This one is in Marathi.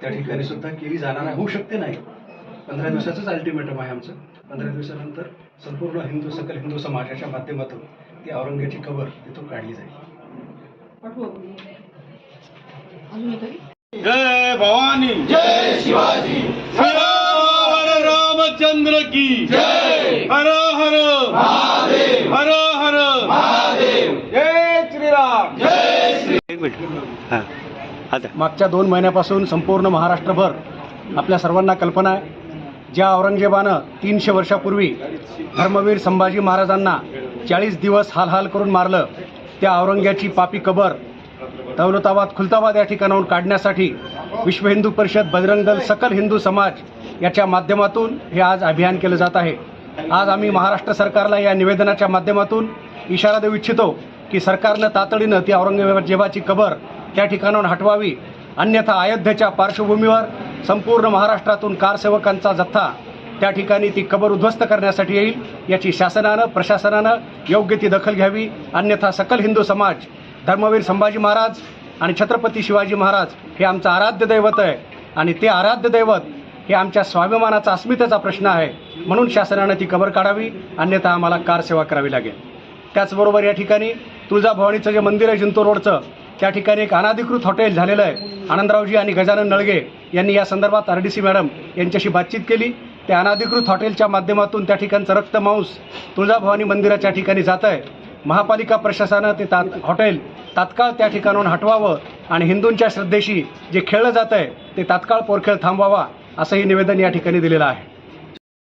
त्या ठिकाणी सुद्धा केली जाणार होऊ शकते नाही. पंधरा दिवसाचंच अल्टिमेटम आहे आमचं. पंधरा दिवसानंतर संपूर्ण हिंदू सकल हिंदू समाजाच्या माध्यमातून ती औरंगजेबाची कबर तिथून काढली जाईल. जय भवानी. जय शिवाजी. हर हर रामचंद्र की. जय. हर हर. महादेव. हर हर. महादेव. जय श्रीराम. जय एक मिनिट. हां. आता मागच्या दोन महिन्यापासून संपूर्ण महाराष्ट्रभर आपल्या सर्वांना कल्पना आहे. ज्या औरंगजेबानं तीनशे वर्षापूर्वी धर्मवीर संभाजी महाराजांना चाळीस दिवस हालहाल करून मारलं त्या औरंग्याची पापी कबर दौलताबाद खुलताबाद या ठिकाणाहून काढण्यासाठी विश्व हिंदू परिषद बजरंग दल सकल हिंदू समाज याच्या माध्यमातून हे आज अभियान केलं जात आहे. आज आम्ही महाराष्ट्र सरकारला या निवेदनाच्या माध्यमातून इशारा देऊ इच्छितो की सरकारनं तातडीनं ती औरंगजेबाची कबर त्या ठिकाणाहून हटवावी. अन्यथा अयोध्येच्या पार्श्वभूमीवर संपूर्ण महाराष्ट्रातून कारसेवकांचा जथ्था त्या ठिकाणी ती कबर उद्ध्वस्त करण्यासाठी येईल याची शासनानं प्रशासनानं योग्य ती दखल घ्यावी. अन्यथा सकल हिंदू समाज धर्मवीर संभाजी महाराज आणि छत्रपती शिवाजी महाराज हे आमचं आराध्य दैवत आहे. आणि ते आराध्य दैवत हे आमच्या स्वाभिमानाचा अस्मितेचा प्रश्न आहे. म्हणून शासनानं ती कबर काढावी. अन्यथा आम्हाला कारसेवा करावी लागेल. त्याचबरोबर या ठिकाणी तुळजाभवानीचं जे मंदिर आहे जिंतूर रोडचं त्या ठिकाणी एक अनाधिकृत हॉटेल झालेलं आहे. आनंदरावजी आणि गजानन नळगे यांनी या संदर्भात आर डी सी मॅडम यांच्याशी बातचीत केली. त्या अनाधिकृत हॉटेलच्या माध्यमातून त्या ठिकाणचं रक्तमांस तुळजाभवानी मंदिराच्या ठिकाणी जात आहे. महापालिका प्रशासनानं ते तात हॉटेल तात्काळ त्या ठिकाणाहून हटवावं आणि हिंदूंच्या श्रद्धेशी जे खेळलं जात आहे ते तात्काळ पोरखेळ थांबवावा असंही निवेदन या ठिकाणी दिलेलं आहे.